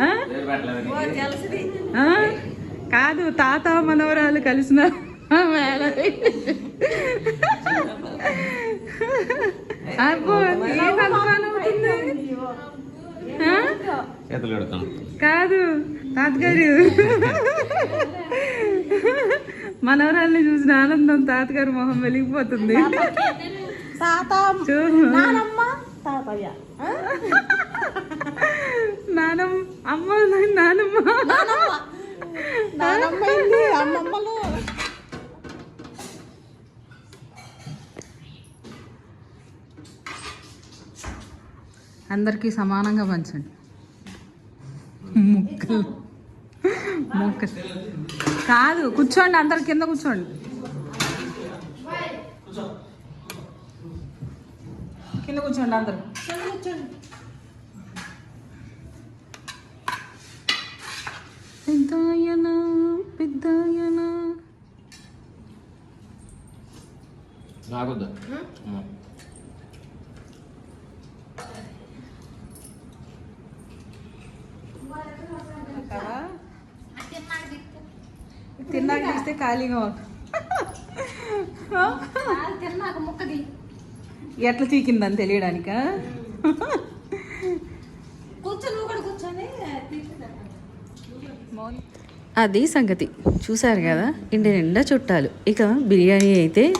ఆ? ఆ? కాదు తాత మనవరాలు కలిసిన కాదు తాతగారు. మనవరాల్ని చూసిన ఆనందం తాతగారు మొహం వెలిగిపోతుంది. తాత నానమ్మ తాతయ్య. నానమ్మ అమ్మ నానమ్మ. నానమ్మ. అమ్మమ్మలు. అందరికీ సమానంగా పంచండి. ముక్కలు. ముక్కలు. కాదు కూర్చోండి అందరి కింద కూర్చోండి. కింద కూర్చోండి అందరు. పెద్దాయన పెద్దాయన. నాకొద్దా. తిన్నాక తీస్తే ఖాళీగా ఉంటుంది తిన్నాక ముక్కది. ఎట్లా చీకిందని తెలియడానిక కూర్చొని నువ్వు కూడా కూర్చొని అది సంగతి. చూసారు కదా? ఇంటి నిండా చుట్టాలు. ఇక బిర్యానీ అయితే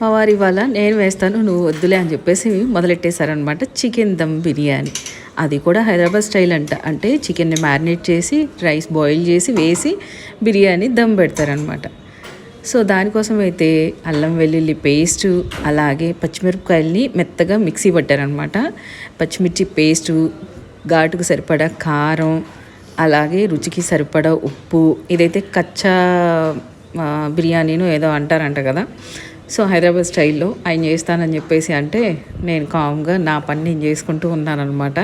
మా వారి ఇవాళ నేను వేస్తాను నువ్వు వద్దులే అని చెప్పేసి మొదలెట్టేశారనమాట చికెన్ దమ్ బిర్యానీ. అది కూడా హైదరాబాద్ స్టైల్ అంట. అంటే చికెన్ని మ్యారినేట్ చేసి రైస్ బాయిల్ చేసి వేసి బిర్యానీ దమ్ పెడతారనమాట సో దానికోసం అయితే అల్లం వెల్లుల్లి పేస్టు అలాగే పచ్చిమిరపకాయల్ని మెత్తగా మిక్సీ పట్టారనమాట పచ్చిమిర్చి పేస్టు ఘాటుకు సరిపడా కారం అలాగే రుచికి సరిపడా ఉప్పు ఇదైతే కచ్చా బిర్యానీను ఏదో అంటారంట కదా. సో హైదరాబాద్ స్టైల్లో ఆయన చేస్తానని చెప్పేసి అంటే నేను కామ్గా నా పని నేను చేసుకుంటూ ఉన్నానన్నమాట.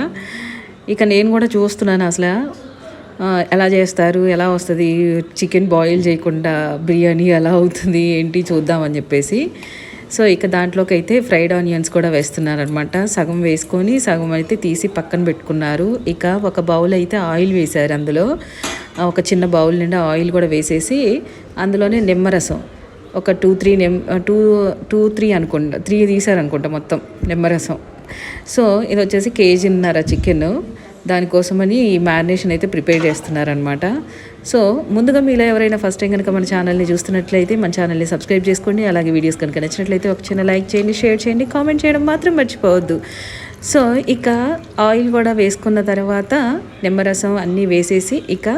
ఇక నేను కూడా చూస్తున్నాను అసలు. ఎలా చేస్తారు ఎలా వస్తుంది చికెన్ బాయిల్ చేయకుండా బిర్యానీ ఎలా అవుతుంది ఏంటి చూద్దామని చెప్పేసి. సో ఇక దాంట్లోకి అయితే ఫ్రైడ్ ఆనియన్స్ కూడా వేస్తున్నారనమాట సగం వేసుకొని సగం అయితే తీసి పక్కన పెట్టుకున్నారు. ఇక ఒక బౌల్ అయితే ఆయిల్ వేశారు అందులో. ఒక చిన్న బౌల్ నిండా ఆయిల్ కూడా వేసేసి అందులోనే నిమ్మరసం. ఒక టూ త్రీ నిమ్ టూ టూ త్రీ అనుకుంటా త్రీ తీసారనుకుంటా మొత్తం నిమ్మరసం. సో ఇది వచ్చేసి కేజీన్నర చికెన్. దానికోసమని ఈ మ్యారినేషన్ అయితే ప్రిపేర్ చేస్తున్నారనమాట సో ముందుగా మీలో ఎవరైనా ఫస్ట్ టైం కనుక మన ఛానల్ని చూస్తున్నట్లయితే మన ఛానల్ని సబ్స్క్రైబ్ చేసుకోండి. అలాగే వీడియోస్ కనుక నచ్చినట్లయితే ఒక చిన్న లైక్ చేయండి షేర్ చేయండి కామెంట్ చేయడం మాత్రం మర్చిపోవద్దు. సో ఇక ఆయిల్ కూడా వేసుకున్న తర్వాత నిమ్మరసం అన్నీ వేసేసి ఇక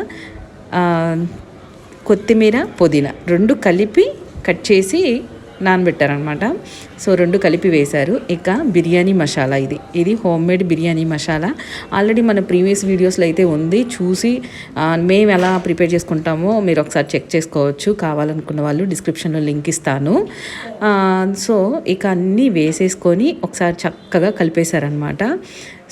కొత్తిమీర పుదీనా రెండు కలిపి కట్ చేసి నానబెట్టారనమాట. సో రెండు కలిపి వేశారు. ఇక బిర్యానీ మసాలా ఇది. ఇది home made biryani masala. Already మన ప్రీవియస్ వీడియోస్లో అయితే ఉంది. చూసి మేము ఎలా ప్రిపేర్ చేసుకుంటామో మీరు ఒకసారి చెక్ చేసుకోవచ్చు. కావాలనుకున్న వాళ్ళు డిస్క్రిప్షన్లో లింక్ ఇస్తాను. సో ఇక అన్నీ వేసేసుకొని ఒకసారి చక్కగా కలిపేశారనమాట.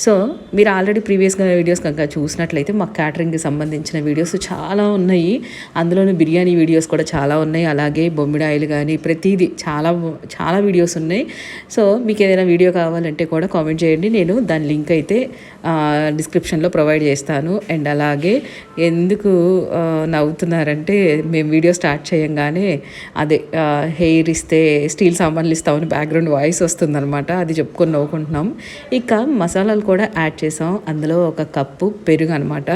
సో మీరు ఆల్రెడీ ప్రీవియస్గా వీడియోస్ కనుక చూసినట్లయితే మా క్యాటరింగ్కి సంబంధించిన వీడియోస్ చాలా ఉన్నాయి. అందులోనూ బిర్యానీ వీడియోస్ కూడా చాలా ఉన్నాయి. అలాగే బొమ్మిడాయిలు కానీ ప్రతిదీ చాలా చాలా వీడియోస్ ఉన్నాయి. సో మీకు ఏదైనా వీడియో కావాలంటే కూడా కామెంట్ చేయండి. నేను దాని లింక్ అయితే డిస్క్రిప్షన్లో ప్రొవైడ్ చేస్తాను. అండ్ అలాగే ఎందుకు నవ్వుతున్నారంటే మేము వీడియో స్టార్ట్ చేయంగానే అదే హెయిర్ ఇస్తే స్టీల్ సామాన్లు ఇస్తామని బ్యాక్గ్రౌండ్ వాయిస్ వస్తుందన్నమాట. అది చెప్పుకొని నవ్వుకుంటున్నాం. ఇక మసాలాలు కూడా యాడ్ చేసాం. అందులో ఒక కప్పు పెరుగు అనమాట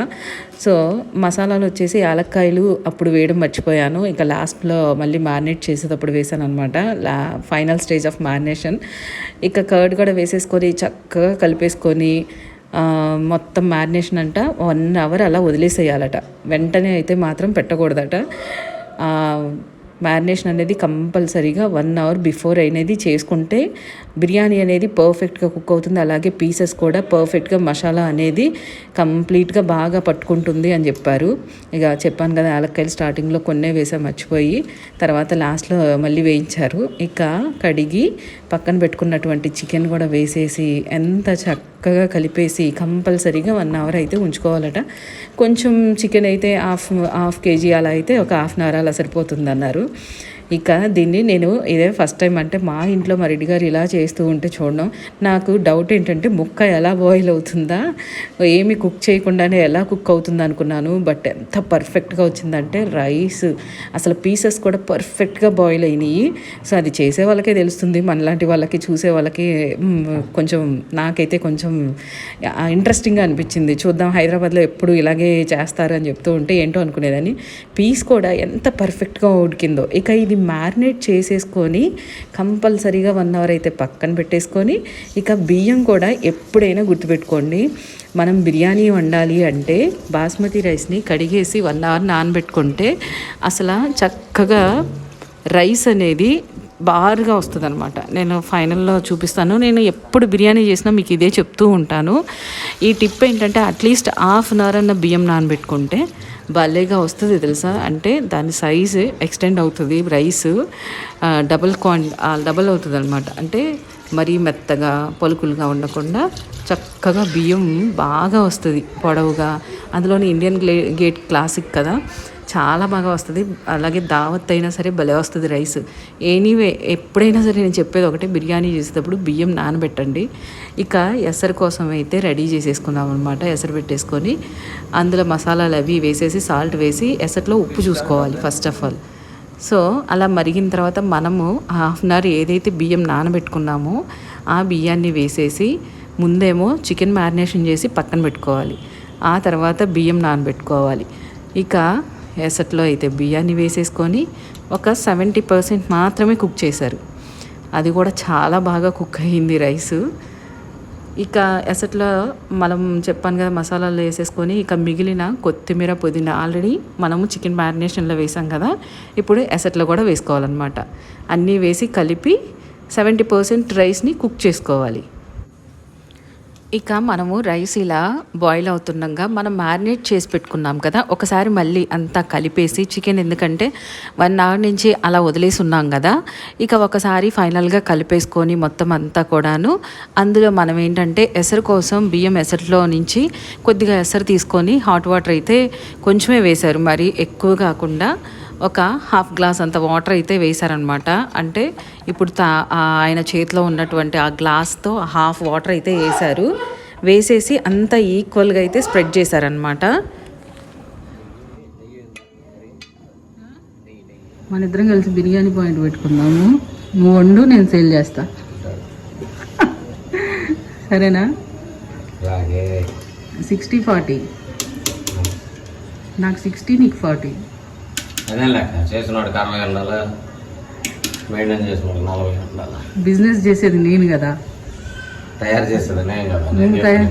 సో మసాలాలు వచ్చేసి యాలక్కాయలు అప్పుడు వేయడం మర్చిపోయాను. ఇంకా లాస్ట్లో మళ్ళీ మ్యారినేట్ చేసేటప్పుడు వేసాను అనమాట లా ఫైనల్ స్టేజ్ ఆఫ్ మ్యారినేషన్ ఇక కర్డ్ కూడా వేసేసుకొని చక్కగా కలిపేసుకొని మొత్తం మ్యారినేషన్ అంట వన్ అవర్ అలా వదిలేసేయాలట. వెంటనే అయితే మాత్రం పెట్టకూడదట. మ్యారినేషన్ అనేది కంపల్సరీగా వన్ అవర్ బిఫోర్ అనేది చేసుకుంటే బిర్యానీ అనేది పర్ఫెక్ట్గా కుక్ అవుతుంది. అలాగే పీసెస్ కూడా పర్ఫెక్ట్గా మసాలా అనేది కంప్లీట్గా బాగా పట్టుకుంటుంది అని చెప్పారు. ఇక చెప్పాను కదా యాలక్కాయలు స్టార్టింగ్లో కొన్నే వేసా మర్చిపోయి తర్వాత లాస్ట్లో మళ్ళీ వేయించారు. ఇక కడిగి పక్కన పెట్టుకున్నటువంటి చికెన్ కూడా వేసేసి ఎంత చక్కగా కలిపేసి కంపల్సరీగా వన్ అవర్ అయితే ఉంచుకోవాలట. కొంచెం చికెన్ అయితే హాఫ్ హాఫ్ కేజీ అలా అయితే ఒక హాఫ్ అన్ అవర్ అలా సరిపోతుంది అన్నారు 嗯。ఇక దీన్ని నేను ఇదే ఫస్ట్ టైం అంటే మా ఇంట్లో మా రెడ్డి గారు ఇలా చేస్తూ ఉంటే చూడడం. నాకు డౌట్ ఏంటంటే ముక్క ఎలా బాయిల్ అవుతుందా? ఏమి కుక్ చేయకుండానే ఎలా కుక్ అవుతుంది అనుకున్నాను. బట్ ఎంత పర్ఫెక్ట్గా వచ్చిందంటే రైస్ అసలు పీసెస్ కూడా పర్ఫెక్ట్గా బాయిల్ అయినాయి. సో అది చేసే వాళ్ళకే తెలుస్తుంది. మనలాంటి వాళ్ళకి చూసే వాళ్ళకి కొంచెం నాకైతే కొంచెం ఇంట్రెస్టింగ్గా అనిపించింది. చూద్దాం హైదరాబాద్లో ఎప్పుడు ఇలాగే చేస్తారు అని చెప్తూ ఉంటే ఏంటో అనుకునేదాన్ని. పీస్ కూడా ఎంత పర్ఫెక్ట్గా ఉడికిందో. ఇక ఇది మ్యారినేట్ చేసేసుకొని కంపల్సరీగా వన్ అవర్ అయితే పక్కన పెట్టేసుకొని ఇక బియ్యం కూడా ఎప్పుడైనా గుర్తుపెట్టుకోండి. మనం బిర్యానీ వండాలి అంటే బాస్మతి రైస్ని కడిగేసి వన్ అవర్ నానబెట్టుకుంటే అసలు చక్కగా రైస్ అనేది బారుగా వస్తుంది అనమాట నేను ఫైనల్లో చూపిస్తాను. నేను ఎప్పుడు బిర్యానీ చేసినా మీకు ఇదే చెప్తూ ఉంటాను. ఈ టిప్ ఏంటంటే అట్లీస్ట్ హాఫ్ అన్ అవర్ అన్న బియ్యం నానబెట్టుకుంటే భలేగా వస్తుంది తెలుసా? అంటే దాని సైజు ఎక్స్టెండ్ అవుతుంది రైస్ డబుల్ క్వాన్ డబల్ అవుతుంది అనమాట అంటే మరీ మెత్తగా పలుకులుగా ఉండకుండా చక్కగా బియ్యం బాగా వస్తుంది పొడవుగా. అందులోని ఇండియన్ గ్లే గేట్ క్లాసిక్ కదా? చాలా బాగా వస్తుంది. అలాగే దావత్ అయినా సరే భలే వస్తుంది రైస్. ఎనీవే ఎప్పుడైనా సరే నేను చెప్పేది ఒకటే బిర్యానీ చేసేటప్పుడు బియ్యం నానబెట్టండి. ఇక ఎసరు కోసం అయితే రెడీ చేసేసుకుందాం అనమాట ఎసరు పెట్టేసుకొని. అందులో మసాలాలు అవి వేసేసి సాల్ట్ వేసి ఎసట్లో ఉప్పు చూసుకోవాలి ఫస్ట్ ఆఫ్ ఆల్ సో అలా మరిగిన తర్వాత మనము హాఫ్ అన్ అవర్ ఏదైతే బియ్యం నానబెట్టుకున్నామో ఆ బియ్యాన్ని వేసేసి ముందేమో చికెన్ మ్యారినేషన్ చేసి పక్కన పెట్టుకోవాలి. ఆ తర్వాత బియ్యం నానబెట్టుకోవాలి. ఇక ఎసట్లో అయితే బియ్యాన్ని వేసేసుకొని ఒక సెవెంటీ పర్సెంట్ మాత్రమే కుక్ చేశారు. అది కూడా చాలా బాగా కుక్ అయ్యింది రైసు. ఇక ఎసట్లో మనం చెప్పాను కదా మసాలాలు వేసేసుకొని ఇక మిగిలిన కొత్తిమీర పుదీనా ఆల్రెడీ మనము చికెన్ మ్యారినేషన్లో వేసాం కదా ఇప్పుడు ఎసట్లో కూడా వేసుకోవాలన్నమాట. అన్నీ వేసి కలిపి సెవెంటీ పర్సెంట్ రైస్ని కుక్ చేసుకోవాలి. ఇక మనము రైస్ ఇలా బాయిల్ అవుతుండగా మనం మ్యారినేట్ చేసి పెట్టుకున్నాం కదా ఒకసారి మళ్ళీ అంతా కలిపేసి చికెన్ ఎందుకంటే వన్ అవర్ నుంచి అలా వదిలేసి ఉన్నాం కదా ఇక ఒకసారి ఫైనల్గా కలిపేసుకొని మొత్తం అంతా కూడాను అందులో మనం ఏంటంటే ఎసరు కోసం బియ్యం ఎసరులో నుంచి కొద్దిగా ఎసరు తీసుకొని హాట్ వాటర్ అయితే కొంచెమే వేశారు. మరి ఎక్కువ కాకుండా ఒక హాఫ్ గ్లాస్ అంత వాటర్ అయితే వేశారనమాట అంటే ఇప్పుడు తా ఆయన చేతిలో ఉన్నటువంటి ఆ గ్లాస్తో హాఫ్ వాటర్ అయితే వేశారు. వేసేసి అంత ఈక్వల్గా అయితే స్ప్రెడ్ చేశారనమాట మన ఇద్దరం కలిసి బిర్యానీ పాయింట్ పెట్టుకుందాము. నువ్వు వండు నేను సేల్ చేస్తా. సరేనా? Sixty forty. నాకు సిక్స్టీ నీకు ఫార్టీ. అదే లెక్క చేసినవాడికి అరవై ఉండాలా? మెయింటైన్ చేసినవాడికి నలభై ఉండాలా? బిజినెస్ చేసేది నేను కదా. తయారు చేసేది నేను కదా. నువ్వు తయారు.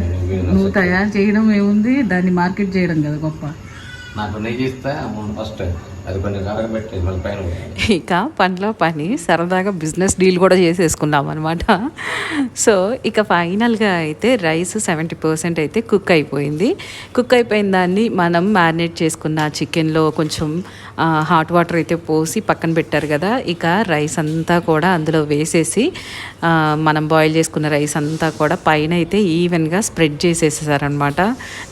నువ్వు తయారు చేయడం ఏముంది? దాన్ని మార్కెట్ చేయడం కదా గొప్ప. నాకు నెయ్యి ఇస్తే ఫస్ట్ ఇక పనిలో పని సరదాగా బిజినెస్ డీల్ కూడా చేసేసుకున్నాం అనమాట సో ఇక ఫైనల్గా అయితే రైస్ సెవెంటీ పర్సెంట్ అయితే కుక్ అయిపోయింది. కుక్ అయిపోయిన దాన్ని మనం మ్యారినేట్ చేసుకున్న చికెన్లో కొంచెం హాట్ వాటర్ అయితే పోసి పక్కన పెట్టారు కదా ఇక రైస్ అంతా కూడా అందులో వేసేసి మనం బాయిల్ చేసుకున్న రైస్ అంతా కూడా పైన అయితే ఈవెన్గా స్ప్రెడ్ చేసేసారనమాట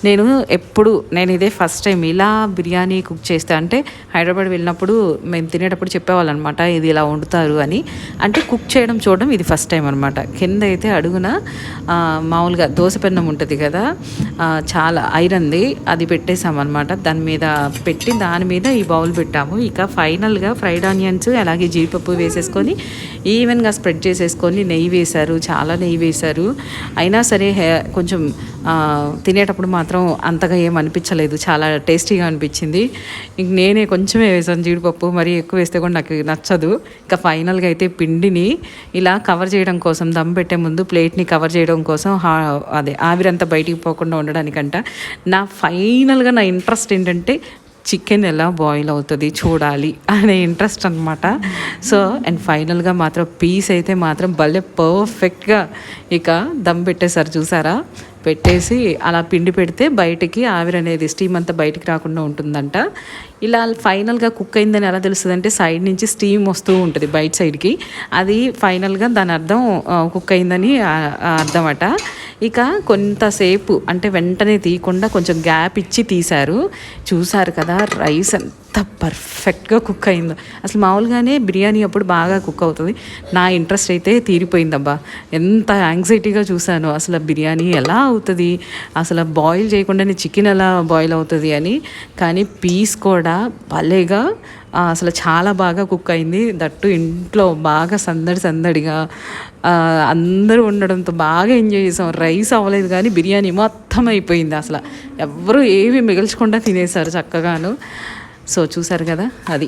నేను ఎప్పుడు నేను ఇదే ఫస్ట్ టైం ఇలా బిర్యానీ కుక్ చేస్తా అంటే హైదరాబాద్ వెళ్ళినప్పుడు మేము తినేటప్పుడు చెప్పేవాళ్ళు అనమాట ఇది ఇలా వండుతారు అని. అంటే కుక్ చేయడం చూడడం ఇది ఫస్ట్ టైం అనమాట. కింద అయితే అడుగున మామూలుగా దోశ పెన్నం ఉంటుంది కదా చాలా ఐరన్ది అది పెట్టేసామన్నమాట దాని మీద పెట్టి దాని మీద ఈ బౌల్ పెట్టాము. ఇక ఫైనల్గా ఫ్రైడ్ ఆనియన్స్ అలాగే జీడిపప్పు వేసేసుకొని ఈవెన్గా స్ప్రెడ్ చేసేసుకొని నెయ్యి వేశారు చాలా నెయ్యి వేశారు. అయినా సరే హే- కొంచెం తినేటప్పుడు మాత్రం అంతగా ఏం అనిపించలేదు. చాలా టేస్టీగా అనిపించింది. ఇంక నేనే కొంచెమే వేసాను జీడిపప్పు మరీ ఎక్కువ వేస్తే కూడా నాకు నచ్చదు. ఇంకా ఫైనల్గా అయితే పిండిని ఇలా కవర్ చేయడం కోసం దమ్ పెట్టే ముందు ప్లేట్ని కవర్ చేయడం కోసం అదే ఆవిరంతా బయటికి పోకుండా ఉండడానికంట. నా ఫైనల్గా నా ఇంట్రెస్ట్ ఏంటంటే చికెన్ ఎలా బాయిల్ అవుతుంది చూడాలి అనే ఇంట్రెస్ట్ అనమాట సో అండ్ ఫైనల్గా మాత్రం పీస్ అయితే మాత్రం భలే పర్ఫెక్ట్గా ఇక దమ్ పెట్టేసారు చూసారా? పెట్టేసి అలా పిండి పెడితే బయటికి ఆవిరి అనేది స్టీమ్ అంతా బయటికి రాకుండా ఉంటుందంట. ఇలా ఫైనల్గా కుక్ అయిందని ఎలా తెలుస్తుంది అంటే సైడ్ నుంచి స్టీమ్ వస్తూ ఉంటుంది బయట సైడ్కి. అది ఫైనల్గా దాని అర్థం కుక్ అయిందని అర్థం అట ఇక కొంతసేపు అంటే వెంటనే తీయకుండా కొంచెం గ్యాప్ ఇచ్చి తీశారు. చూసారు కదా రైస్ ఎంత పర్ఫెక్ట్గా కుక్ అయిందో. అసలు మామూలుగానే బిర్యానీ అప్పుడు బాగా కుక్ అవుతుంది. నా ఇంట్రెస్ట్ అయితే తీరిపోయిందబ్బా. ఎంత యాంగ్జైటీగా చూశాను. అసలు బిర్యానీ ఎలా అవుతుంది? అసలు బాయిల్ చేయకుండానే చికెన్ ఎలా బాయిల్ అవుతుంది అని. కానీ పీస్ కూడా భలేగా అసలు చాలా బాగా కుక్ అయింది. దట్టు ఇంట్లో బాగా సందడి సందడిగా అందరూ ఉండడంతో బాగా ఎంజాయ్ చేసాం. రైస్ అవ్వలేదు కానీ బిర్యానీ మొత్తం అయిపోయింది అసలు. ఎవరు ఏవి మిగల్చకుండా తినేశారు చక్కగాను. సో చూసారు కదా అది.